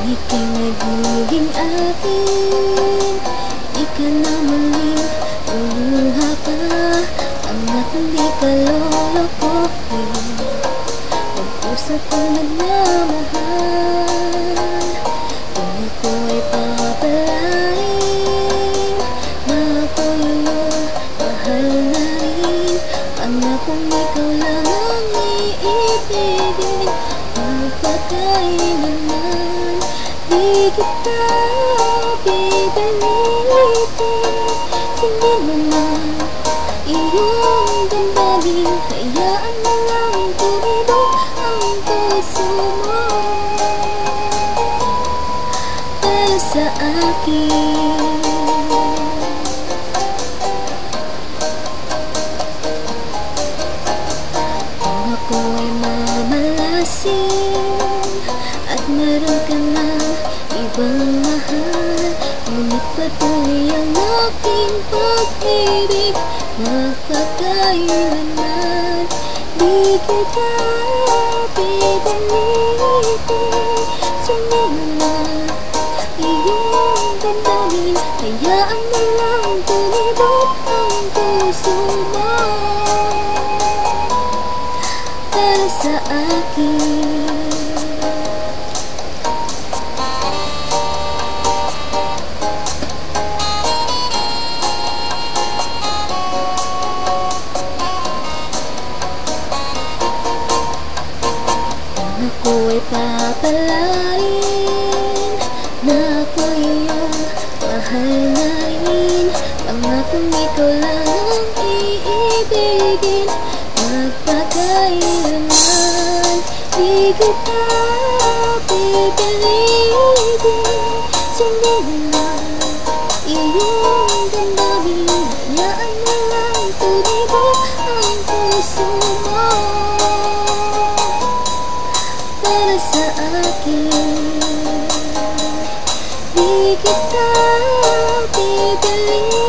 ika'y nagiging akin Di ka na muling luluha pa Ang aking di ka lolokohin Ang puso kong nagmamahal Kung ako'y papalain. Na ako'y iyong mahal na rin Pangakong ikaw lang ang iibigin. Magpakailanman Di kita pipilitin Hindi mo man iyong damdamin Hayaan mo lang tumibok ang puso mo Para sa akin Kung ako ay mamalasin At meron ka na ibang mahal Ngunit patuloy ang aking pag-ibig. Magpakailanman Di kita pipilitin. Sundin mo na iyong damdamin Hayaan mo lang ako'y papalain Na ako'y iyong mahal na rin. Pangakong ikaw lang ang iibigin. Magpakailanman Di kita pipilitin. Sundin na Di kita